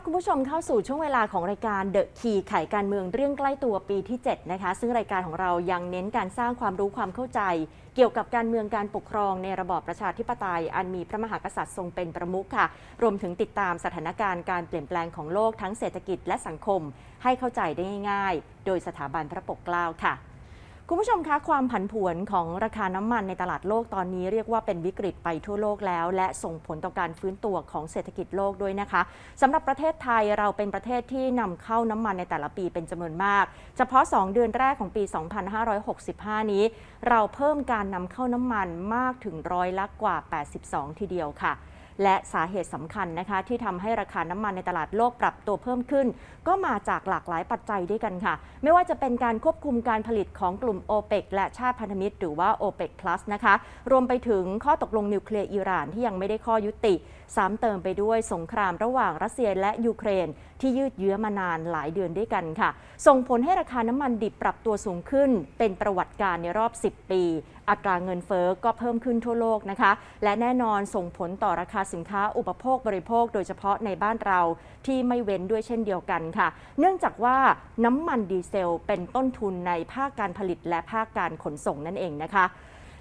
บคุณผู้ชมเข้าสู่ช่วงเวลาของรายการเดอะคีไขการเมืองเรื่องใกล้ตัวปีที่ 7 นะคะ ซึ่งรายการของเรายังเน้นการสร้างความรู้ความเข้าใจ เกี่ยวกับการเมืองการปกครองในระบอบประชาธิปไตย อันมีพระมหากษัตริย์ทรงเป็นประมุขค่ะ รวมถึงติดตามสถานการณ์การเปลี่ยนแปลงของโลกทั้งเศรษฐกิจและสังคม ให้เข้าใจได้ง่ายๆ โดยสถาบันพระปกเกล้าค่ะ คุณผู้ชมคะความผันผวนของราคาน้ำมันในตลาดโลกตอนนี้เรียกว่าเป็นวิกฤตไปทั่วโลกแล้ว และส่งผลต่อการฟื้นตัวของเศรษฐกิจโลกด้วยนะคะสำหรับประเทศไทยเราเป็นประเทศที่นำเข้าน้ำมันในแต่ละปีเป็นจำนวนมาก เฉพาะ 2 เดือนแรกของปี 2565 นี้ เราเพิ่มการนำเข้าน้ำมันมากถึงร้อยละกว่า 82 ทีเดียวค่ะ และสาเหตุสำคัญนะคะ ที่ทำให้ราคาน้ำมันในตลาดโลกปรับตัวเพิ่มขึ้น ก็มาจากหลากหลายปัจจัยด้วยกันค่ะ ไม่ว่าจะเป็นการควบคุมการผลิตของกลุ่ม o p e ปและชาติพันธมิตร หรือว่า o p e ป Plus นะคะ รวมไปถึงข้อตกลงนิวเคลียร์อิหร่านที่ยังไม่ได้ข้อยุติ ซ้ำเติมไปด้วยสงครามระหว่างรัสเซียและยูเครน ที่ยืดเยื้อมานานหลายเดือนด้วยกันค่ะ ส่งผลให้ราคาน้ำมันดิบปรับตัวสูงขึ้น เป็นประวัติการณ์ในรอบ 10 ปี อัตราเงินเฟ้อก็เพิ่มขึ้นทั่วโลกนะคะ และแน่นอนส่งผลต่อราคาสินค้าอุปโภคบริโภค โดยเฉพาะในบ้านเราที่ไม่เว้นด้วยเช่นเดียวกันค่ะ เนื่องจากว่าน้ำมันดีเซลเป็นต้นทุนในภาคการผลิตและภาคการขนส่งนั่นเองนะคะ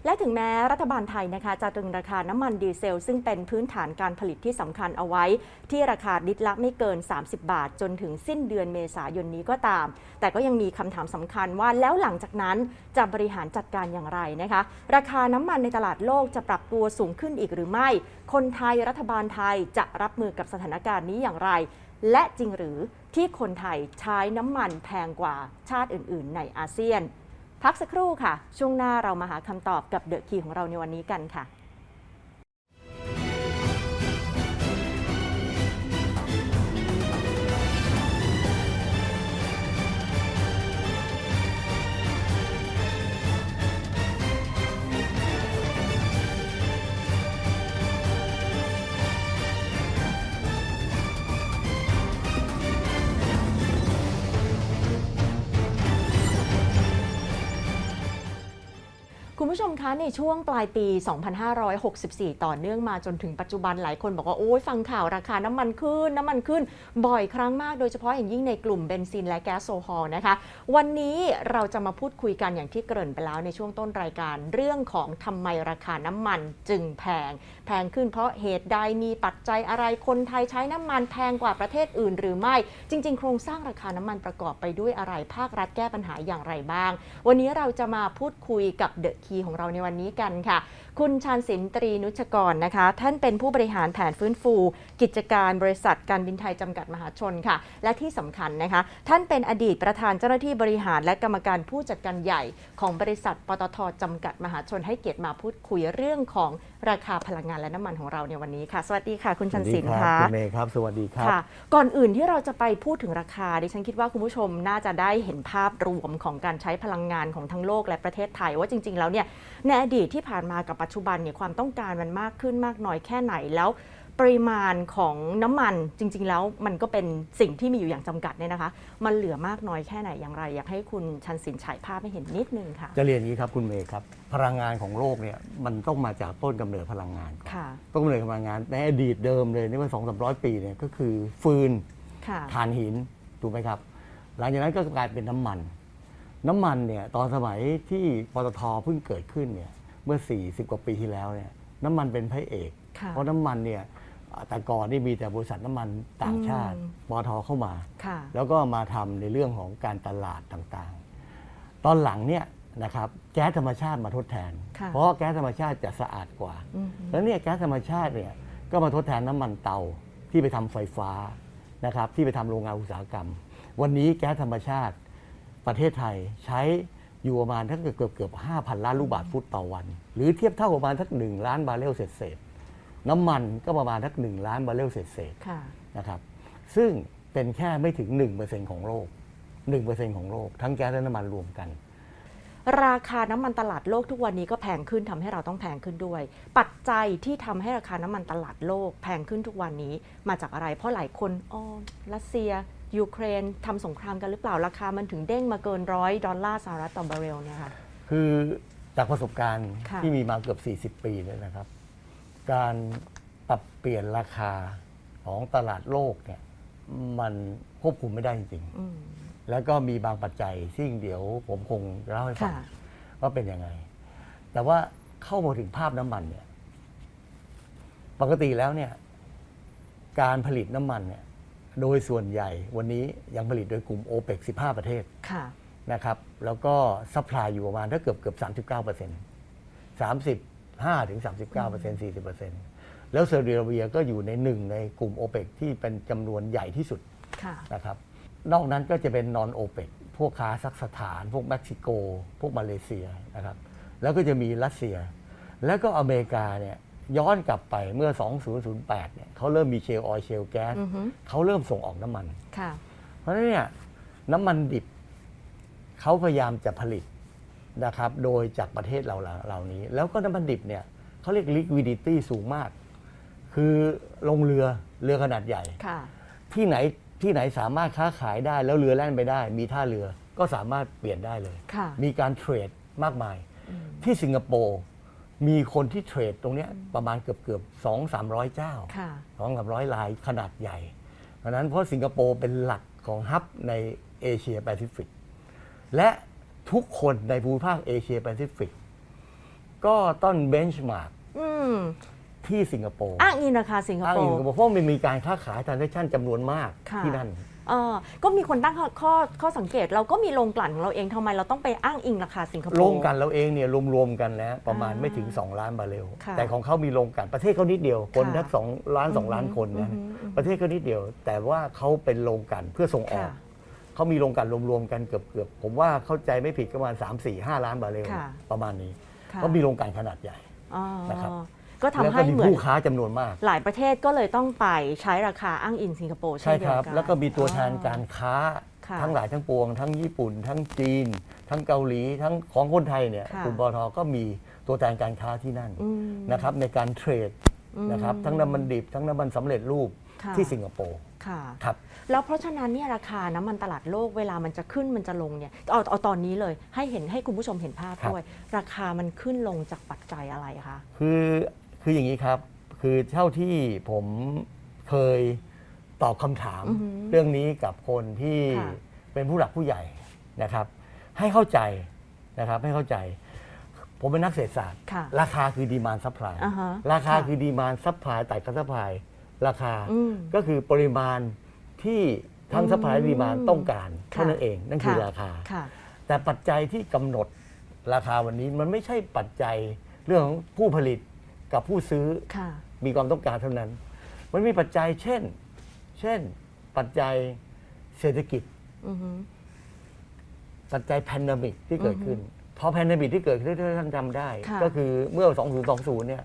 และถึงแม้รัฐบาลไทยนะคะจะตรึงราคาน้ำมันดีเซล ซึ่งเป็นพื้นฐานการผลิตที่สำคัญเอาไว้ ที่ราคาลิตรละไม่เกิน 30 บาท จนถึงสิ้นเดือนเมษายนนี้ก็ตาม แต่ก็ยังมีคำถามสำคัญว่าแล้วหลังจากนั้นจะบริหารจัดการอย่างไรนะคะ ราคาน้ำมันในตลาดโลกจะปรับตัวสูงขึ้นอีกหรือไม่ คนไทยรัฐบาลไทยจะรับมือกับสถานการณ์นี้อย่างไร และจริงหรือที่คนไทยใช้น้ำมันแพงกว่าชาติอื่น ๆ ในอาเซียน พักสักครู่ค่ะ ช่วงหน้าเรามาหาคำตอบกับเดอะคีของเราในวันนี้กันค่ะ คุณผู้ชมคะในช่วงปลายปี 2564 ต่อเนื่องมาจนถึงปัจจุบันหลายคนบอกว่า โอ้ยฟังข่าวราคาน้ำมันขึ้น น้ำมันขึ้นบ่อยครั้งมากโดยเฉพาะอย่างยิ่งในกลุ่มเบนซินและแก๊สโซฮอลนะคะ วันนี้เราจะมาพูดคุยกันอย่างที่เกริ่นไปแล้วในช่วงต้นรายการ เรื่องของทำไมราคาน้ำมันจึงแพง แพงขึ้นเพราะเหตุใดมีปัจจัยอะไรคนไทยใช้น้ำมันแพงกว่าประเทศอื่น หรือไม่ จริง ๆ โครงสร้างราคาน้ำมันประกอบไปด้วยอะไรภาครัฐแก้ปัญหาอย่างไรบ้าง วันนี้เราจะมาพูดคุยกับเดอะีของเราในวันนี้กันค่ะ คุณชานสินตรีนุชกรนะคะ ท่านเป็นผู้บริหารแผนฟื้นฟู กิจการบริษัทการบินไทยจำกัดมหาชนค่ะ และที่สำคัญนะคะ ท่านเป็นอดีตประธานเจ้าหน้าที่บริหารและกรรมการผู้จัดการใหญ่ของบริษัทปตทจำกัดมหาชนให้เกียรติมาพูดคุยเรื่องของ ราคาพลังงานและน้ำมันของเราในวันนี้ค่ะ สวัสดีค่ะ คุณชาญศิลป์สวัสดีค่ะรับคุณเมย์ครับ สวัสดีครับค่ะก่อนอื่นที่เราจะไปพูดถึงราคา ดิฉันคิดว่าคุณผู้ชมน่าจะได้เห็นภาพรวมของการใช้พลังงานของทั้งโลกและประเทศไทย ว่าจริง ๆ แล้วเนี่ยในอดีตที่ผ่านมากับปัจจุบันเนี่ยความต้องการมันมากขึ้นมากน้อยแค่ไหนแล้ว ปริมาณของน้ำมันจริง ๆ แล้วมันก็เป็นสิ่งที่มีอยู่อย่างจำกัดเนี่ยนะคะ มันเหลือมากน้อยแค่ไหนอย่างไร อยากให้คุณชันสินฉายภาพให้เห็นนิดนึงค่ะ จะเรียนอย่างนี้ครับคุณเมย์ครับ พลังงานของโลกเนี่ยมันต้องมาจากต้นกำเนิดพลังงานก่อนค่ะต้นกำเนิดพลังงานในอดีตเดิมเลยนี่ว่าสองสามร้อยปีเนี่ยก็คือฟืนค่ะถ่านหินถูกไหมครับ หลังจากนั้นก็กลายเป็นน้ำมัน น้ำมันเนี่ยตอนสมัยที่ปตทเพิ่งเกิดขึ้นเนี่ยเมื่อ 40 กว่าปีที่แล้วเนี่ยน้ำมันเป็นพระเอกค่ะเพราะน้ำมันเนี่ย แต่ก่อนนี่มีแต่บริษัทน้ำมันต่างชาติอืมปตทเข้ามาค่ะแล้วก็มาทำในเรื่องของการตลาดต่างๆ ตอนหลังเนี่ยนะครับแก๊สธรรมชาติมาทดแทนค่ะเพราะแก๊สธรรมชาติจะสะอาดกว่าอืมแล้วเนี่ยแก๊สธรรมชาติเนี่ยก็มาทดแทนน้ำมันเตาที่ไปทำไฟฟ้านะครับที่ไปทำโรงงานอุตสาหกรรม วันนี้แก๊สธรรมชาติประเทศไทยใช้อยู่ประมาณถ้าเกือบเกือบเกือบห้าพันล้านลูกบาทฟุตต่อวัน หรือเทียบเท่าประมาณทักหนึ่งล้านบาร์เรลเศษเศษๆ น้ำมันก็ประมาณทักหนึ่งล้านบาร์เรลเศษเศษๆค่ะนะครับซึ่งเป็นแค่ไม่ถึง 1%ของโลก 1%ของโลก ทั้งแก๊สและน้ำมันรวมกัน ราคาน้ำมันตลาดโลกทุกวันนี้ก็แพงขึ้นทำให้เราต้องแพงขึ้นด้วย ปัจจัยที่ทำให้ราคาน้ำมันตลาดโลก แพงขึ้นทุกวันนี้มาจากอะไร เพราะหลายคนอ๋อรัสเซียยูเครนทำสงครามกันหรือเปล่าราคามันถึงเด้งมาเกินร้อยดอลลาร์สหรัฐต่อบาร์เรลเนี่ยค่ะคือจากประสบการณ์ค่ะที่มีมาเกือบ 40 ปีเลยนะครับ การปรับเปลี่ยนราคาของตลาดโลกเนี่ยมันควบคุมไม่ได้จริงอืม ๆ แล้วก็มีบางปัจจัยซึ่งเดี๋ยวผมคงเล่าให้ฟังค่ะ ว่าเป็นยังไง แต่ว่าเข้ามาถึงภาพน้ำมันเนี่ย ปกติแล้วเนี่ย การผลิตน้ำมันเนี่ย โดยส่วนใหญ่วันนี้ยังผลิตโดยกลุ่มโอเปก15 ประเทศ ค่ะ นะครับแล้วก็ซัพพลายอยู่ประมาณถ้าเกือบเกือบ39เปอร์เซ็นต์ 35ถึง39เปอร์เซ็นต์40เปอร์เซ็นต์แล้วซาอุดิอาระเบียก็อยู่ในหนึ่งในกลุ่มโอเปกที่เป็นจำนวนใหญ่ที่สุดค่ะนะครับ นอกนั้นก็จะเป็นนอนโอเปกพวกคาซัคสถาน พวกเม็กซิโก พวกมาเลเซียนะครับ แล้วก็จะมีรัสเซีย แล้วก็อเมริกาเนี่ยย้อนกลับไปเมื่อ 2008 เนี่ยเขาเริ่มมีเชลออยเชลแก๊สอือฮึเขาเริ่มส่งออกน้ำมันค่ะเพราะฉะนั้นเนี่ยน้ำมันดิบเขาพยายามจะผลิต นะครับโดยจากประเทศเราเหล่านี้ แล้วก็น้ำมันดิบเนี่ยเขาเรียก liquidity สูงมาก คือลงเรือเรือขนาดใหญ่ค่ะที่ไหนที่ไหนสามารถค้าขายได้แล้วเรือแล่นไปได้ มีท่าเรือก็สามารถเปลี่ยนได้เลยค่ะมีการเทรดมากมาย ที่สิงคโปร์มีคนที่เทรดตรงเนี้ยประมาณเกือบเกือบสองสามร้อยเจ้าค่ะสองสามร้อยลายขนาดใหญ่ เพราะฉะนั้นเพราะสิงคโปร์เป็นหลักของฮับในเอเชียแปซิฟิกและ ทุกคนในภูมิภาคเอเชียแปซิฟิก ก็ต้องเบนช์มาร์กอืมที่สิงคโปร์อ้างอิงราคาสิงคอ้างโปอิงร์ สิงคโปร์เพราะมันมีการค้าขายทางเซ็ชันจำนวนมากค่ะ ที่นั่น เออก็มีคนตั้งข้อข้อข้อสังเกต เราก็มีโรงกลั่นของเราเองทำไมเราต้องไปอ้างอิงราคาสิงคโปร์ โรงกลันเราเองเนี่ยรวมๆกันแล้วประมาณอ่าไม่ถึง 2 ล้านบาร์เรลค่ะแต่ของเขามีโรงกลันประเทศเขานิดเดียว คนค่ะทักสองล้านสองล้านคนนะอือฮึอือฮึประเทศเขานิดเดียว แต่ว่าเขาเป็นโรงกลันเพื่อส่งออก ค่ะ เขามีโรงกลันรวมๆกันเกือบๆผมว่าเข้าใจไม่ผิดก็ประมาณ3 4 5 ล้านบาร์เรลค่ะประมาณนี้ค่ะเขามีโรงกลันขนาดใหญ่ อ๋อนะครับ ก็ทำแล้วให้ก็มีเหมือนผู้ค้าจำนวนมาก หลายประเทศก็เลยต้องไปใช้ราคาอ้างอิงสิงคโปร์เช่ใช่นเดีคยวรับกันแล้วก็มีตัวแทนอ๋อการค้าค่ะทั้งหลายทั้งปวง ทั้งญี่ปุ่น ทั้งจีน ทั้งเกาหลี ทั้งของคนไทยเนี่ยค่ะกลุ่มปตทก็มีตัวแทนการค้าที่นั่นอืม นะครับในการเทรดอืมนะครับทั้งน้ำมันดิบทั้งน้ำมันสำเร็จรูป ค่ะ ที่สิงคโปร์ค่ะ ครับ แล้วเพราะฉะนั้นเนี่ยราคาน้ำมันตลาดโลกเวลามันจะขึ้นมันจะลงเนี่ยเอาเอาตอนนี้เลยให้เห็นให้คุณผู้ชมเห็นภาพครับด้วย ราคามันขึ้นลงจากปัจจัยอะไรคะ คือคืออย่างนี้ครับ คือเท่าที่ผมเคยตอบคำถามอือหือเรื่องนี้กับคนที่ค่ะ เป็นผู้หลักผู้ใหญ่นะครับ ให้เข้าใจนะครับให้เข้าใจ ผมเป็นนักเศรษฐศาสตร์ ค่ะ ราคาคือดีมานซัพพลายอ่าฮะราคาค่ะ คือดีมานซัพพลายตัดกับซัพพลาย ราคาอืมก็คือปริมาณที่ทั้งซัพพลายดีมานต้องการค่ะเท่านั้นเองนั่นคือค่ะราคาค่ะแต่ปัจจัยที่กำหนดราคาวันนี้มันไม่ใช่ปัจจัยเรื่องของผู้ผลิตกับผู้ซื้อค่ะมีความต้องการเท่านั้น มันมีปัจจัยเช่น เช่น ปัจจัยเศรษฐกิจอือฮึปัจจัยแพนดมิกที่เกิดขึ้นพอแพนดมิกที่เกิดขึ้นที่ท่านจำได้ค่ะก็คือเมื่อ 2020 เนี่ย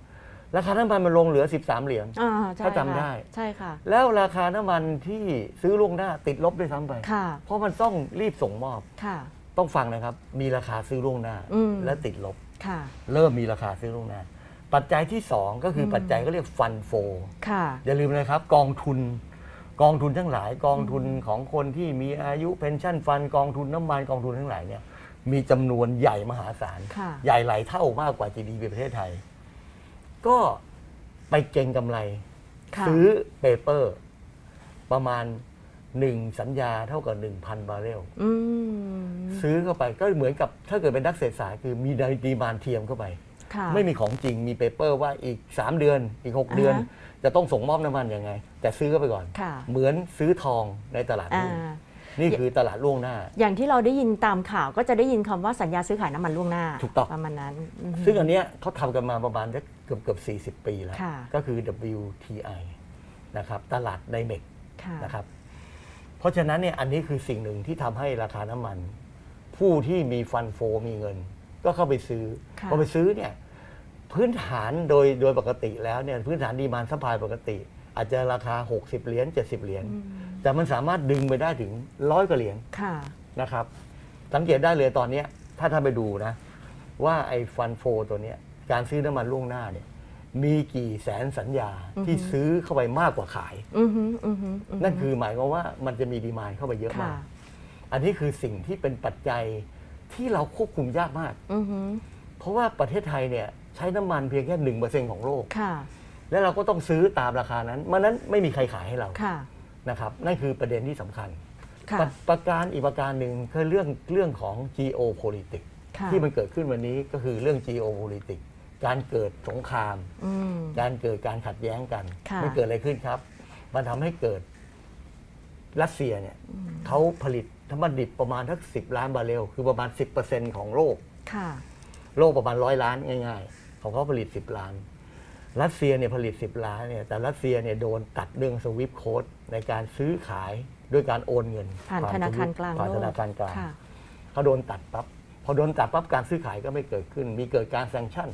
ราคาน้ำมันมันลงเหลือ 13 เหรียญ อ่าใช่ถ้าจำค่ะได้ ใช่ค่ะ แล้วราคาน้ำมันที่ซื้อล่วงหน้าติดลบด้วยซ้ำไป ค่ะ เพราะมันต้องรีบส่งมอบค่ะ ต้องฟังนะครับ มีราคาซื้อล่วงหน้าอืม และติดลบ ค่ะ เริ่มมีราคาซื้อล่วงหน้า ปัจจัยที่ 2 ก็คืออมปัจจัยก็เรียกฟันโฟ ค่ะ อย่าลืมนะครับ กองทุน กองทุนทั้งหลาย กองทุนของคนที่มีอายุเพนชั่นฟันกองทุนน้ำมันกองทุนทั้งหลายเนี่ยมีจำนวนใหญ่มหาศาล ค่ะ ใหญ่หลายเท่ามากกว่า GDP ประเทศไทย ก็ไปเก็งกำไร ค่ะซื้อเปเปอร์ ประมาณ1สัญญาเท่ากับ1,000บาร์เรล อืมซื้อเข้าไปก็เหมือนกับถ้าเกิดเป็นนักเศรษฐศาสตร์คือมีดีมานเทียมเข้าไป ค่ะ ไม่มีของจริงมีเปเปอร์ว่าอีก 3 เดือนอีก6อ่าฮะเดือนจะต้องส่งมอบน้ำมันยังไง แต่ซื้อเข้าไปก่อน ค่ะเหมือนซื้อทองในตลาดอ่าหุ้ นนี่คือตลาดล่วงหน้า อย่างที่เราได้ยินตามข่าวก็จะได้ยินคำว่าสัญญาซื้อขายน้ำมันล่วงหน้าถูกต้องประมาณนั้นอือฮึซึ่งอันเนี้ยเขาทำกันมาประมาณเกือบเกือบ40 ปีแล้วค่ะก็คือ WTI นะครับตลาดไดเมกค่ะนะครับเพราะฉะนั้นเนี่ยอันนี้คือสิ่งหนึ่งที่ทำให้ราคาน้ำมัน ผู้ที่มีฟันโฟมีเงิน ก็เข้าไปซื้อค่ะพอไปซื้อเนี่ยพื้นฐานโดยโดยปกติแล้วเนี่ยพื้นฐานดีมานซัพพลายปกติ อาจจะราคา 60 เหรียญ70 เหรียญอืม แต่มันสามารถดึงไปได้ถึงร้อยกว่าเหรียญค่ะ นะครับ สังเกตได้เลยตอนเนี้ยถ้าท่านไปดูนะ ว่าไอ้ฟันโฟตัวเนี้ยการซื้อน้ำมันล่วงหน้าเนี่ยมีกี่แสนสัญญาอือฮึที่ซื้อเข้าไปมากกว่าขาย อือหืออือหือหืนั่นคือหมายความว่ามันจะมีดีมานเข้าไปเยอะค่ะมากอันนี้คือสิ่งที่เป็นปัจจัยที่เราควบคุมยากมาก อือหือเพราะว่าประเทศไทยเนี่ยใช้น้ำมันเพียงแค่หนึ่งเปอร์เซ็นของโลก ค่ะ และเราก็ต้องซื้อตามราคานั้นมันนั้นไม่มีใครขายให้เรา ค่ะ นะครับนั่นคือประเด็นที่สำคัญ ค่ะ ประประการอีกประการหนึ่งคือเรื่องเรื่องของ geopolitics ค่ะที่มันเกิดขึ้นวันนี้ก็คือเรื่อง geopolitics การเกิดสงคราม อืม การเกิดการขัดแย้งกัน ค่ะ มันเกิดอะไรขึ้นครับ มันทำให้เกิดรัสเซียเนี่ยเขาผลิตน้ำมันดิบประมาณทักสิบล้านบาร์เรลคือประมาณ 10%ของโลก ค่ะ โลกประมาณร้อยล้านง่าย ๆ ของเขาผลิต 10 ล้าน รัสเซียเนี่ยผลิต 10 ล้านเนี่ยแต่รัสเซียเนี่ยโดนตัดเรื่องสวิฟโค้ดในการซื้อขายด้วยการโอนเงินผ่านธนาคารกลางผ่านโลธกนาคารกลางค่ะเขาโดนตัดปั๊บพอโดนตัดปั๊บการซื้อขายก็ไม่เกิดขึ้น มีเกิดการแซงชั่น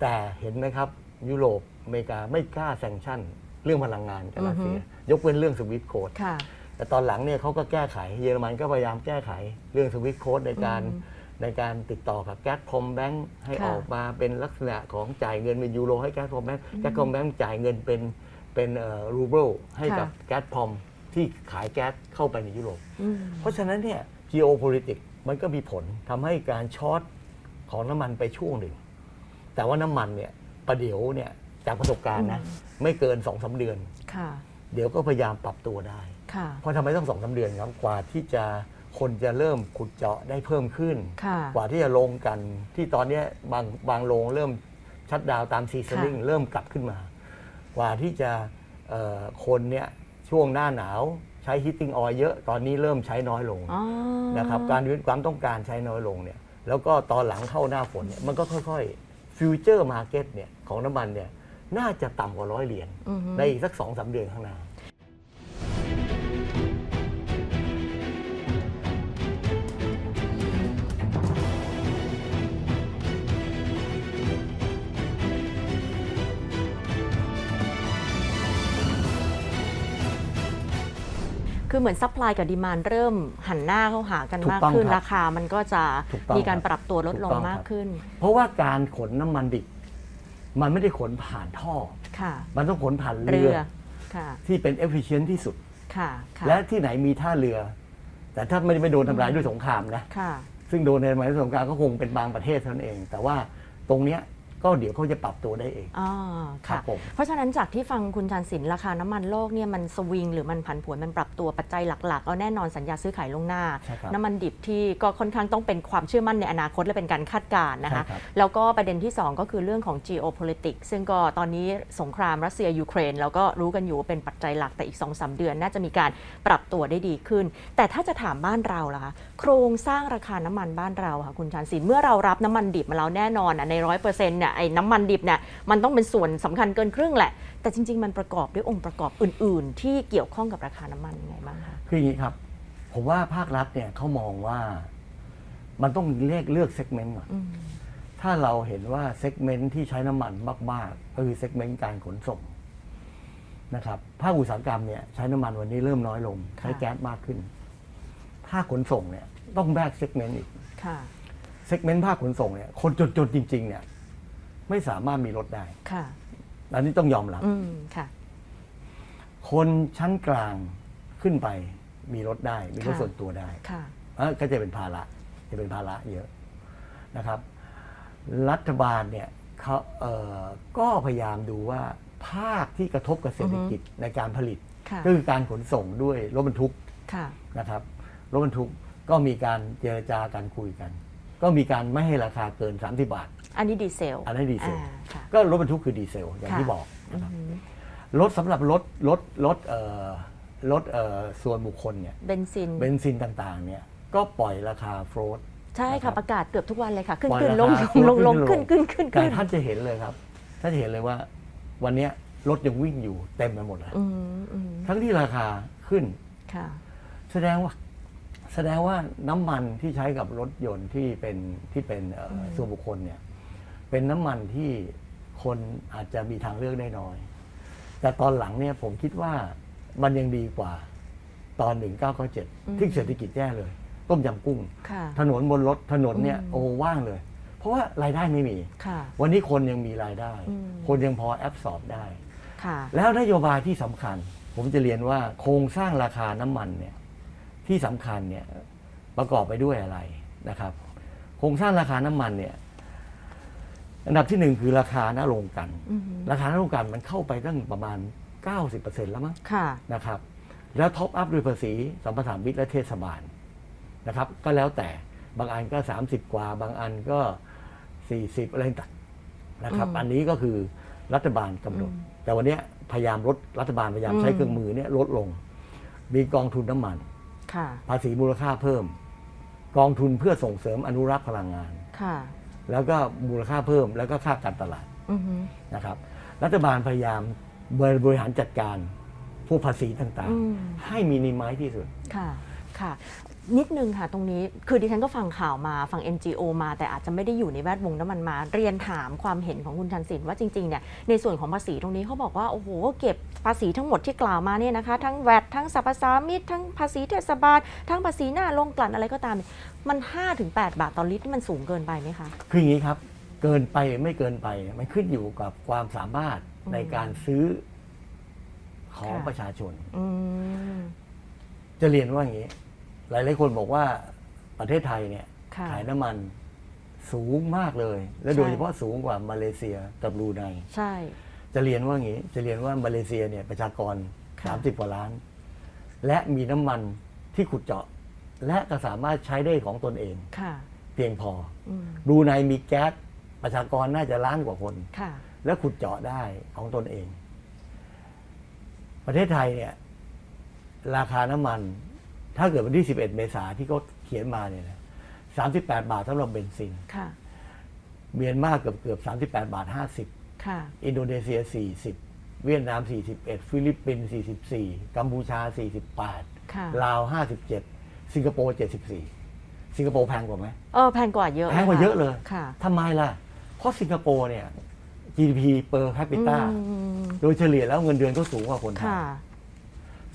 แต่เห็นไหมครับ ยุโรปอเมริกาไม่กล้าแซงชั่น เรื่องพลังงานกับรัสเซีย ยกเว้นเรื่องสวิฟโค้ดค่ะแต่ตอนหลังเนี่ยเขาก็แก้ไขเยอรมันก็พยายามแก้ไขเรื่องสวิตโค้ดในการอืม ในการติดต่อกับแก๊สพรมแบงค์ให้ค่ะออกมาเป็นลักษณะของจ่ายเงินเป็นยูโรให้แก๊สพรมแบงค์แก๊สพรมแบงค์จ่ายเงินเป็นเป็นรูเบิลให้กับแก๊สพรมที่ขายแก๊สเข้าไปในยุโรปอืมเพราะฉะนั้นเนี่ย geopolitics มันก็มีผลทำให้การช็อตของน้ำมันไปช่วงหนึ่ง แต่ว่าน้ำมันเนี่ยประเดี๋ยวเนี่ยจากประสบการณ์นะไม่เกิน2อสาเดือนค่ะเดี๋ยวก็พยายามปรับตัวได้ค่ะเพราะทำไมต้องสองสาเดือนครับกว่าที่จะ คนจะเริ่มขุดเจาะได้เพิ่มขึ้น ค่ะ กว่าที่จะลงกัน ที่ตอนเนี้ยบางบางโรงเริ่มชัดดาวน์ตามซีซันนิ่งค่ะเริ่มกลับขึ้นมา กว่าที่จะเอ่อคนเนี่ยช่วงหน้าหนาวใช้ฮิตติ้งออยเยอะตอนนี้เริ่มใช้น้อยลงอ๋อนะครับการวิความต้องการใช้น้อยลงเนี่ยแล้วก็ตอนหลังเข้าหน้าฝนเนี่ยมันก็ค่อยๆฟิวเจอร์มาร์เก็ตเนี่ยของน้ำมันเนี่ยน่าจะต่ำกว่าร้อยเหรียญอือฮึ ในอีกสักสองสามเดือนข้างหน้า คือเหมือนซัพพลายกับดีมานเริ่มหันหน้าเข้าหากันถูกมากต้องขึ้น ครับราคามันก็จะถูกต้องมีการครับปรับตัวลดลถูงกต้องมากครับขึ้นเพราะว่าการขนน้ำมันดิบมันไม่ได้ขนผ่านท่อ ค่ะมันต้องขนผ่านเรืเรืออค่ะที่เป็น efficient ที่สุด ค่ะค่ะและที่ไหนมีท่าเรือ แต่ถ้าไม่ได้ไม่โดนทำลายด้วยสงครามนะ ค่ะ ซึ่งโดนในสมัยสงครามก็คงเป็นบางประเทศเท่านั้นเอง แต่ว่าตรงเนี้ย ก็เดี๋ยวเขาจะปรับตัวได้เอง อ๋อครัค่ะบผม เพราะฉะนั้นจากที่ฟังคุณชันสินราคาน้ำมันโลกเนี่ยมันสวิงหรือมันผันผวนมันปรับตัวปัจจัยหลักๆเอาแน่นอนสัญญาซื้อขายล่วงหน้า ใช่ครับน้ำมันดิบที่ก็ค่อนข้างต้องเป็นความเชื่อมั่นในอนาคตและเป็นการคาดการณ์นะคะใช่ครับ แล้วก็ประเด็นที่ 2 ก็คือเรื่องของ geopolitics ซึ่งก็ตอนนี้สงครามรัสเซียยูเครนเราก็รู้กันอยู่ว่าเป็นปัจจัยหลักแต่อีก2-3เดือนน่าจะมีการปรับตัวได้ดีขึ้น แต่ถ้าจะถามบ้านเราล่ะคะโครงสร้างราคาน้ำมันบ้านเราค่ะคุณชันสินเมื่อเรารับน้ำมันดิบมาแล้วแน่นอนอะในร้อยเปอร์เซ็นต์เนี่ยไอ้น้ำมันดิบเนี่ยมันต้องเป็นส่วนสำคัญเกินครึ่งแหละ แต่จริง ๆ มันประกอบด้วยองค์ประกอบอื่น ๆ ที่เกี่ยวข้องกับราคาน้ำมันยังไงบ้างคะคืออย่างนี้ครับ ผมว่าภาครัฐเนี่ยเขามองว่ามันต้องเลือกเลือกเซกเมนต์ก่อนอืมถ้าเราเห็นว่าเซกเมนต์ที่ใช้น้ำมันมากๆก็คือเซกเมนต์การขนส่งนะครับภาคอุตสาหกรรมเนี่ยใช้น้ำมันวันนี้เริ่มน้อยลง ใช้แก๊สมากขึ้น ภาคขนส่งเนี่ยต้องแบกเซกเมนต์อีกค่ะเซกเมนต์ภาคขนส่งเนี่ยคนจนๆจริง ๆ เนี่ย ไม่สามารถมีรถได้ค่ะอันนี้ต้องยอมรับ อืมค่ะ คนชั้นกลางขึ้นไปมีรถได้ มีรถค่ะ ส่วนตัวได้ค่ะเอ้อก็จะเป็นภาระจะเป็นภาระเยอะนะครับ รัฐบาลเนี่ยเขาเอ่อก็พยายามดูว่าภาคที่กระทบกับเศรษฐกิจในการผลิต ค่ะ ก็คือการขนส่งด้วยรถบรรทุกค่ะ นะครับรถบรรทุกก็มีการเจรจาการคุยกัน ก็มีการไม่ให้ราคาเกิน 30 บาท อันนี้ดีเซลอันนี้ดีเซล อ่าค่ะ ก็รถบรรทุกคือดีเซล อย่างที่ค่ะ บอกนะครับอืมรถสำหรับรถรถรถเอ่อรถเอ่อส่วนบุคคลเนี่ยเบนซิน เบนซินต่างๆเนี่ยก็ปล่อยราคาโฟลต ใช่นะครัค่ะบประกาศเกือบทุกวันเลยค่ะ ขึ้นปล่อยขึ้นราลงคาลงลงขึ้ขึ้นนลง ขึ้นขึ้นแต่ขึ้นท่านจะเห็นเลยครับท่านจะเห็นเลยว่า วันเนี้ยรถยังวิ่งอยู่เต็มไปหมดเลย อืมอืมทั้งที่ราคาขึ้น ค่ะ แสดงว่า แสดงว่าน้ำมันที่ใช้กับรถยนต์ที่เป็นที่เป็นเอ่ออส่วนบุคคลเนี่ยเป็นน้ำมันที่คนอาจจะมีทางเลือกได้น้อย แต่ตอนหลังเนี่ยผมคิดว่ามันยังดีกว่าตอน 1997 ที่เศรษฐกิจแย่เลย ต้มยำกุ้ง ค่ะ ถนนบนรถถนนเนี่ยอืมโอ้ว่างเลย เพราะว่ารายได้ไม่มี ค่ะ วันนี้คนยังมีรายได้ อืม คนยังพอแอบสอบได้ ค่ะ แล้วนโยบายที่สำคัญ ผมจะเรียนว่าโครงสร้างราคาน้ำมันเนี่ย ที่สำคัญเนี่ยประกอบไปด้วยอะไรนะครับโครงสร้างราคาน้ำมันเนี่ยอันดับที่หนึ่งคือราคาหน้าโรงกลัน อืมราคาหน้าโรงกลันมันเข้าไปตั้งประมาณ 90%แล้วมั้งค่ะ นะครับ แล้วท็อปอัพด้วยภาษีสัมปทานมิตรและเทศบาลนะครับ ก็แล้วแต่บางอันก็ 30 กว่า บางอันก็ 40 อะไรต่างนะครับ อืมอันนี้ก็คือรัฐบาลกำหนด อืม แต่วันเนี้ยพยายามลดรัฐบาลพยายามใช้อืมเครื่องมือเนี่ยลดลง มีกองทุนน้ำมัน ค่ะ ภาษีมูลค่าเพิ่ม กองทุนเพื่อส่งเสริมอนุรักษ์พลังงาน ค่ะ แล้วก็มูลค่าเพิ่มแล้วก็ค่าการตลาดอือฮึนะครับ รัฐบาลพยายามบริหารจัดการพวกภาษีต่างอืม ๆ ให้มีนิมัยที่สุด ค่ะ ค่ะ นิดนึงค่ะตรงนี้คือดิฉันก็ฟังข่าวมาฟัง NGO มาแต่อาจจะไม่ได้อยู่ในแวดวงน้ำมันมา เรียนถามความเห็นของคุณชันสินว่าจริงๆเนี่ยในส่วนของภาษีตรงนี้เขาบอกว่า โอ้โห เก็บภาษีทั้งหมดที่กล่าวมาเนี่ยนะคะ ทั้งแวดทั้งสรรพสามิตทั้งภาษีเทศบาล ทั้งภาษีหน้าลงกลั่นอะไรก็ตามเนี่ยมัน 5-8 บาทต่อลิตรนี่มันสูงเกินไปไหมคะคืออย่างนี้ครับ เกินไปหรือไม่เกินไปมันขึ้นอยู่กับความสามารถอืมในการซื้อของค่ะประชาชนอืมจะเรียนว่าอย่างนี้ หลายหลายๆคนบอกว่าประเทศไทยเนี่ยค่ะ ขายน้ำมันสูงมากเลย และใช่โดยเฉพาะสูงกว่ามาเลเซียกับบรูไน ใช่ จะเรียนว่าอย่างนี้ จะเรียนว่ามาเลเซียเนี่ยประชากร ค่ะ 30 กว่าล้าน และมีน้ำมันที่ขุดเจาะ และก็สามารถใช้ได้ของตนเอง ค่ะเพียงพออืมบรูไนมีแก๊สประชากรน่าจะล้านกว่าคน ค่ะ และขุดเจาะได้ของตนเอง ประเทศไทยเนี่ย ราคาน้ำมัน ถ้าเกิดวันที่ 11 เมษาที่เขาเขียนมาเนี่ยนะ38 บาทสำหรับเบนซิน ค่ะ เมียนมาเกือบเกือบ38 บาท50ค่ะอินโดนีเซีย 40 เวียดนาม 41 ฟิลิปปินส์44 กัมพูชา48ค่ะลาว 57 สิงคโปร์ 74 สิงคโปร์แพงกว่าไหม เออแพงกว่าเยอะแพงกว่าเยอะเลย ค่ะทำไมล่ะ เพราะสิงคโปร์เนี่ย GDP per capita อืมโดยเฉลี่ยแล้วเงินเดือนก็สูงกว่าคนไทย ค่ะ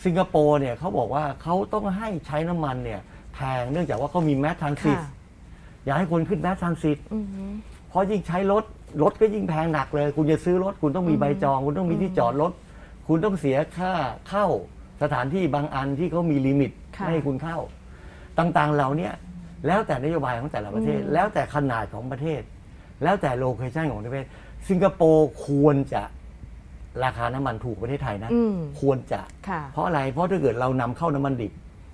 สิงคโปร์เนี่ยเขาบอกว่าเขาต้องให้ใช้น้ำมันเนี่ยแพงเนื่องจากว่าเขามีแมสทรานสิตค่ะ อยากให้คนขึ้นแมสทรานสิตอืมเพราะยิ่งใช้รถ รถก็ยิ่งแพงหนักเลย คุณจะซื้อรถ คุณต้องมีอืมใบจอง คุณต้องมีที่จอดรถ คุณต้องเสียค่าเข้าสถานที่บางอันที่เขามีลิมิตค่ะไม่ให้คุณเข้า ต่างๆเหล่าเนี้ยแล้วแต่นโยบายของแต่ละประเทศ อืม แล้วแต่ขนาดของประเทศ แล้วแต่โลเคชันของประเทศ สิงคโปร์ควรจะ ราคาน้ำมันถูกกว่าประเทศไทยนะอืมควรจะค่ะเพราะอะไรเพราะถ้าเกิดเรานำเข้าน้ำมันดิบ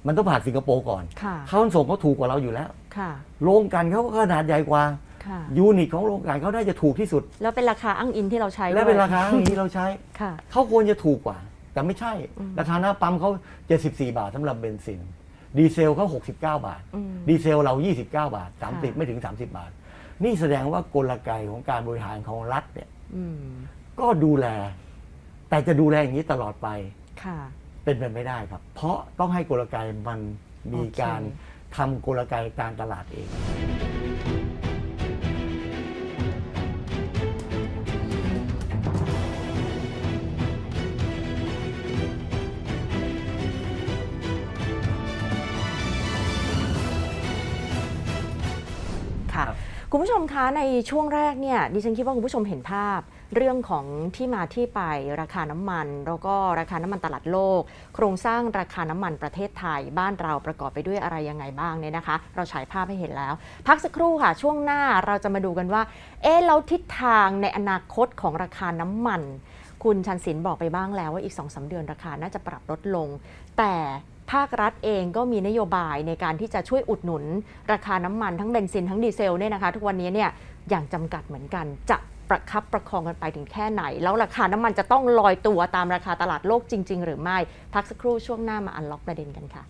มันต้องผ่านสิงคโปร์ก่อนค่ะเขาส่งเขาถูกกว่าเราอยู่แล้วค่ะโรงกลันเขาก็ขนาดใหญ่กว่าค่ะยูนิตของโรงกลันเขาได้จะถูกที่สุด แล้วเป็นราคาอ้างอิงที่เราใช้และเป็นด้วยราคาอย่างที่เราใช้ค่ะเขาควรจะถูกกว่า แต่ไม่ใช่อืมราคาหน้าปั๊มเขา74 บาทสำหรับเบนซินดีเซลเขา69 บาทอืมดีเซลเรา 29 บาทค่ะ30 ไม่ถึง 30 บาท นี่แสดงว่ากลไกของการบริหารของรัฐเนี่ยอืมก็ดูแล แต่จะดูแลอย่างนี้ตลอดไปค่ะ เป็นไปไม่ได้ครับ เพราะต้องให้กลไกมันมีโอเคการทำกลไกการตลาดเอง คุณผู้ชมคะในช่วงแรกเนี่ยดิฉันคิดว่าคุณผู้ชมเห็นภาพ เรื่องของที่มาที่ไปราคาน้ำมัน แล้วก็ราคาน้ำมันตลาดโลก โครงสร้างราคาน้ำมันประเทศไทย บ้านเราประกอบไปด้วยอะไรยังไงบ้างเนี่ยนะคะ เราฉายภาพให้เห็นแล้ว พักสักครู่ค่ะ ช่วงหน้าเราจะมาดูกันว่า เอ๊ะแล้วทิศทางในอนาคตของราคาน้ำมัน คุณชันศิลป์บอกไปบ้างแล้วว่าอีก2-3เดือนราคาน่าจะปรับลดลง แต่ ภาครัฐเองก็มีนโยบายในการที่จะช่วยอุดหนุน ราคาน้ำมันทั้งเบนซินทั้งดีเซลเนี่ยนะคะ ทุกวันนี้เนี่ยอย่างจำกัดเหมือนกันจะประคับประคองกันไปถึงแค่ไหน แล้วราคาน้ำมันจะต้องลอยตัวตามราคาตลาดโลกจริง ๆ หรือไม่ พักสักครู่ช่วงหน้ามาอันล็อกประเด็นกันค่ะ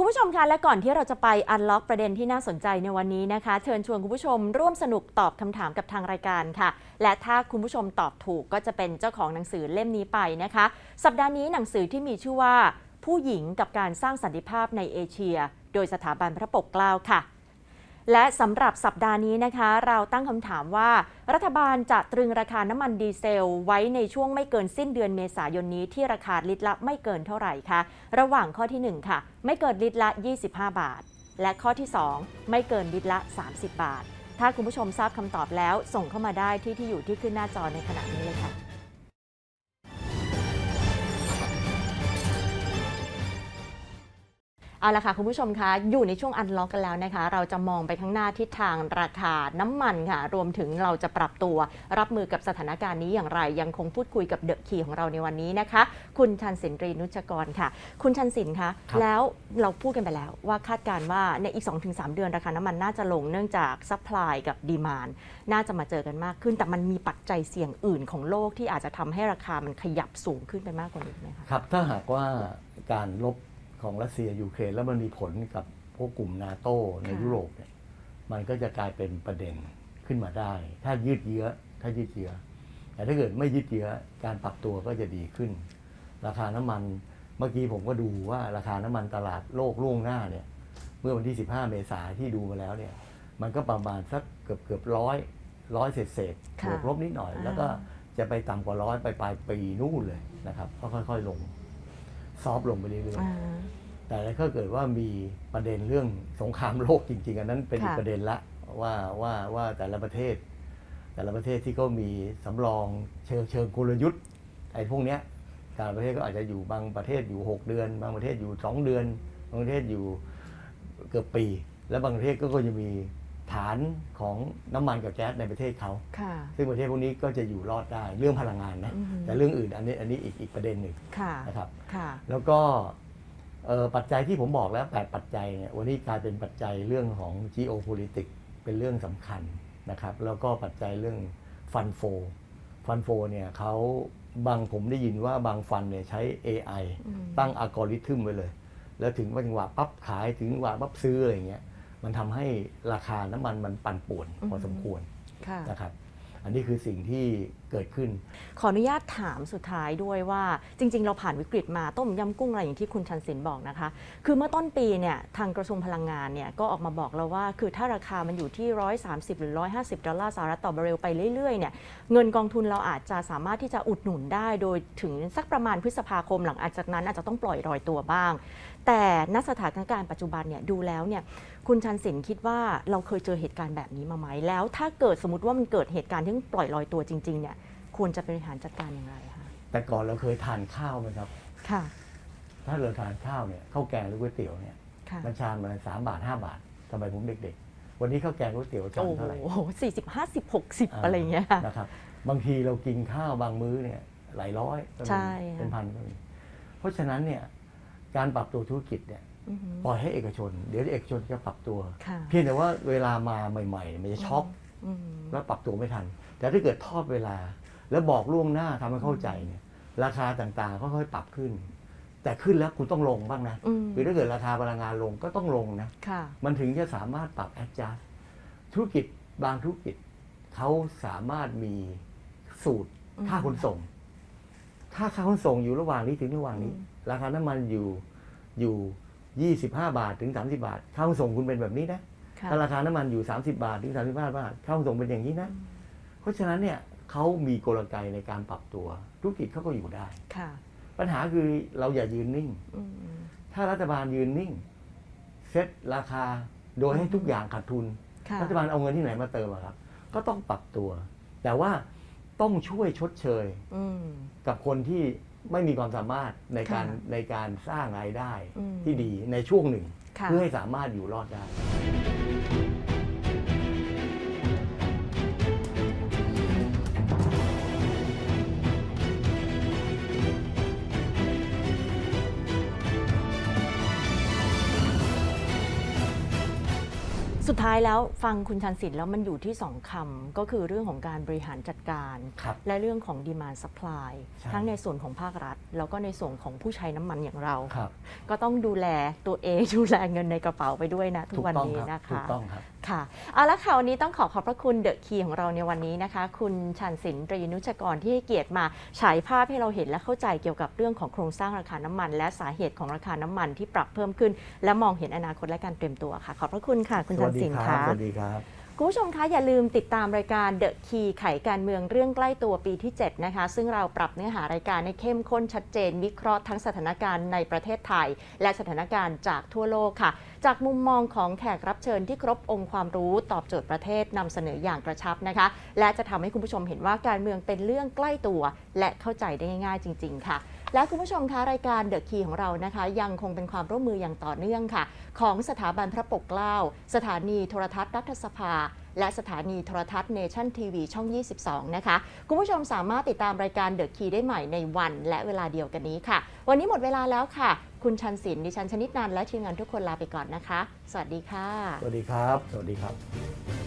คุณผู้ชมคะและก่อนที่เราจะไปอันล็อกประเด็นที่น่าสนใจในวันนี้นะคะ เชิญชวนคุณผู้ชมร่วมสนุกตอบคำถามกับทางรายการค่ะ และถ้าคุณผู้ชมตอบถูกก็จะเป็นเจ้าของหนังสือเล่มนี้ไปนะคะ สัปดาห์นี้หนังสือที่มีชื่อว่า ผู้หญิงกับการสร้างสันติภาพในเอเชีย โดยสถาบันพระปกเกล้าค่ะ และสำหรับสัปดาห์นี้นะคะ เราตั้งคำถามว่า รัฐบาลจะตรึงราคาน้ำมันดีเซล ไว้ในช่วงไม่เกินสิ้นเดือนเมษายนนี้ที่ราคาลิตรละไม่เกินเท่าไหร่คะระหว่างข้อทีหนึ่1 ค่ะ ไม่เกินลิตรละ 25 บาท และข้อที่ 2 ไม่เกินลิตรละ 30 บาท ถ้าคุณผู้ชมทราบคำตอบแล้ว ส่งเข้ามาได้ที่ที่อยู่ที่ขึ้นหน้าจอในขณะนี้เลยค่ะ เอาละค่ะ คุณผู้ชมคะอยู่ในช่วงอันล็อกกันแล้วนะคะ เราจะมองไปข้างหน้าทิศทางราคาน้ำมันค่ะ รวมถึงเราจะปรับตัว รับมือกับสถานการณ์นี้อย่างไร ยังคงพูดคุยกับเดอะคีของเราในวันนี้นะคะ คุณชันสินตรีนุชกรค่ะ คุณชันสินคะครับแล้วเราพูดกันไปแล้วว่าคาดการณ์ว่าในอีก 2-3 เดือนราคาน้ำมันน่าจะลงเนื่องจากซัพพลายกับดีมานน่าจะมาเจอกันมากขึ้น แต่มันมีปัจจัยเสี่ยงอื่นของโลกที่อาจจะทำให้ราคามันขยับสูงขึ้นไปมากกว่านี้ไหมคะครับถ้าหากว่าการลบ ของรัสเซียยูเครนแล้วมันมีผลกับพวกกลุ่มนาโตในค่ะยุโรปเนี่ยมันก็จะกลายเป็นประเด็นขึ้นมาได้ ถ้ายืดเยื้อถ้ายืดเยื้อแต่ถ้าเกิดไม่ยืดเยื้อการปรับตัวก็จะดีขึ้น ราคาน้ำมันเมื่อกี้ผมก็ดูว่าราคาน้ำมันตลาดโลกล่วงหน้าเนี่ยเมื่อวันที่ 15 เมษายนที่ดูมาแล้วเนี่ยมันก็ประมาณสักเกือบเกือบร้อยร้อยเศษเศษๆค่ะบวกลบนิดหน่อยอ่าแล้วก็จะไปต่ำกว่าร้อยไปปลายปีนู่นเลยนะครับก็ค่อย ๆ ลง ซอฟต์ลงไปเรื่อยอ่าๆแต่ถ้าเกิดว่ามีประเด็นเรื่องสงครามโลกจริง ๆ อันนั้นเป็นอีกค่ะประเด็นละว่าว่าว่าแต่ละประเทศ แต่ละประเทศที่เขามีสำรองเชิงเชิงกลยุทธ์ไอ้พวกเนี้ยแต่ละประเทศก็อาจจะอยู่บางประเทศอยู่ 6 เดือน บางประเทศอยู่ 2 เดือน บางประเทศอยู่เกือบปี และบางประเทศก็ก็จะมีฐานของน้ำมันกับแก๊สในประเทศเขาค่ะซึ่งประเทศพวกนี้ก็จะอยู่รอดได้เรื่องพลังงานนะอือฮึแต่เรื่องอื่นอันนี้อันนี้อีกอีกประเด็นหนึ่งค่ะนะครับค่ะแล้วก็เอ่อปัจจัยที่ผมบอกแล้ว8ปัจจัยเนี่ยวันนี้กลายเป็นปัจจัยเรื่องของ geopolitics เป็นเรื่องสำคัญนะครับ แล้วก็ปัจจัยเรื่องฟันโฟฟันโฟเนี่ยเขาบางผมได้ยินว่าบางฟันเนี่ยใช้ AI อืมตั้งอัลกอริทึมไว้เลย แล้วถึงจังหวะปั๊บขายถึงจังหวะปั๊บซื้ออะไรเงี้ย มันทำให้ราคาน้ำมันมันปั่นป่วนพอสมควรค่ะนะครับอันนี้คือสิ่งที่เกิดขึ้น ขออนุญาตถามสุดท้ายด้วยว่า จริง ๆ เราผ่านวิกฤตมาต้มยำกุ้งอะไรอย่างที่คุณชันศิลป์บอกนะคะ คือเมื่อต้นปีเนี่ยทางกระทรวงพลังงานเนี่ยก็ออกมาบอกเราว่า คือถ้าราคามันอยู่ที่ 130 หรือ 150 ดอลลาร์สหรัฐต่อบาร์เรลไปเรื่อยๆเนี่ยเงินกองทุนเราอาจจะสามารถที่จะอุดหนุนได้ โดยถึงสักประมาณพฤษภาคมหลังจากนั้นอาจจะต้องปล่อยรอยตัวบ้าง แต่ณสถานการณ์ปัจจุบันเนี่ยดูแล้วเนี่ย คุณชันศิลป์คิดว่าเราเคยเจอเหตุการณ์แบบนี้มาไหมแล้ว ถ้าเกิดสมมติว่ามันเกิดเหตุการณ์ที่ปล่อยลอยตัวจริงๆเนี่ยควรจะบริหารจัดการอย่างไรคะแต่ก่อนเราเคยทานข้าวไหมครับค่ะ ถ้าเราทานข้าวเนี่ยข้าวแกงหรือก๋วยเตี๋ยวเนี่ยค่ะมันชามมาสามบาทห้าบาทสมัยผมเด็กๆ วันนี้ข้าวแกงก๋วยเตี๋ยวชามโอ้เท่าไหร่โหสี่สิบห้าสิบหกสิบอะไรอย่างเงี้ยค่ะนะครับบางทีเรากินข้าวบางมื้อเนี่ยหลายร้อยก็มีใช่เป็นพันก็มีเพราะฉะนั้นเนี่ยการปรับตัวธุรกิจเนี่ยอือหือ ปล่อยให้เอกชน เดี๋ยวเอกชนจะปรับตัวค่ะเพียงแต่ว่าเวลามาใหม่ ๆ มันจะช็อกอืมแล้วปรับตัวไม่ทัน แต่ถ้าเกิดทอดเวลา แล้วบอกล่วงหน้าทำให้เข้าใจเนี่ย ราคาต่างๆค่อยๆปรับขึ้น แต่ขึ้นแล้วคุณต้องลงบ้างนะอืมคือถ้าเกิดราคาพลังงานลงก็ต้องลงนะค่ะมันถึงจะสามารถปรับ adjust ธุรกิจบางธุรกิจเขาสามารถมีสูตรอืมค่าขนส่ง ถ้าค่าขนส่งอยู่ระหว่างนี้ถึงระหว่างนี้อืมราคาน้ำมันอยู่อยู่ 25 บาทถึง 30 บาทค่าขนส่งคุณเป็นแบบนี้นะค่ะถ้าราคาน้ำมันอยู่ 30 บาทถึง 35 บาทค่าขนส่งเป็นอย่างนี้นะ เพราะฉะนั้นเนี่ยเขามีกลไกในการปรับตัว ธุรกิจเขาก็อยู่ได้ค่ะปัญหาคือเราอย่ายืนนิ่งอืมถ้ารัฐบาลยืนนิ่ง เซ็ตราคาโดยให้ทุกอย่างขาดทุนค่ะรัฐบาลเอาเงินที่ไหนมาเติมอะครับ ก็ต้องปรับตัว แต่ว่าต้องช่วยชดเชยอืมกับคนที่ ไม่มีความสามารถในการค่ะในการสร้างรายได้อืมที่ดีในช่วงหนึ่ง ค่ะ เพื่อให้สามารถอยู่รอดได้ สสุดท้ายแล้วฟังคุณชันสิทธิ์แล้วมันอยู่ที่สองคำก็คือเรื่องของการบริหารจัดการ ครับ และเรื่องของ demand supply ใช่ ทั้งในส่วนของภาครัฐ แล้วก็ในส่วนของผู้ใช้น้ำมันอย่างเรา ครับ ก็ต้องดูแลตัวเอง ดูแลเงินในกระเป๋าไปด้วยนะ ทุกถูกวันต้องนี้ครับ นะถูคะกต้องครับ ค่ะเอาละค่ะวันนี้ต้องขอขอบพระคุณเดอะคีของเราในวันนี้นะคะ คุณชันสินตรีนุชกรที่ให้เกียรติมาฉายภาพให้เราเห็นและเข้าใจเกี่ยวกับเรื่องของโครงสร้างราคาน้ำมัน และสาเหตุของราคาน้ำมันที่ปรับเพิ่มขึ้น และมองเห็นอนาคตและการเตรียมตัวค่ะ ขอบพระคุณค่ะคุณชันสินค่ะ สวัสดีครับคุณผู้ชมคะอย่าลืมติดตามรายการเดอะคีไขการเมืองเรื่องใกล้ตัวปีที่ 7 นะคะ ซึ่งเราปรับเนื้อหารายการให้เข้มข้นชัดเจน วิเคราะห์ทั้งสถานการณ์ในประเทศไทย และสถานการณ์จากทั่วโลกค่ะ จากมุมมองของแขกรับเชิญที่ครบองค์ความรู้ตอบโจทย์ประเทศนำเสนออย่างกระชับนะคะ และจะทำให้คุณผู้ชมเห็นว่าการเมืองเป็นเรื่องใกล้ตัว และเข้าใจได้ง่ายๆจริง ๆ ค่ะและคุณผู้ชมคะรายการเดอะคีของเรานะคะ ยังคงเป็นความร่วมมืออย่างต่อเนื่องค่ะ ของสถาบันพระปกเกล้า สถานีโทรทัศน์รัฐสภา และสถานีโทรทัศน์เนชั่นทีวีช่อง 22 นะคะ คุณผู้ชมสามารถติดตามรายการเดอะคีได้ใหม่ในวันและเวลาเดียวกันนี้ค่ะ วันนี้หมดเวลาแล้วค่ะ คุณชันศิลป์ดิฉันชนิดนันและทีมงานทุกคนลาไปก่อนนะคะ สวัสดีค่ะ สวัสดีครับ สวัสดีครับ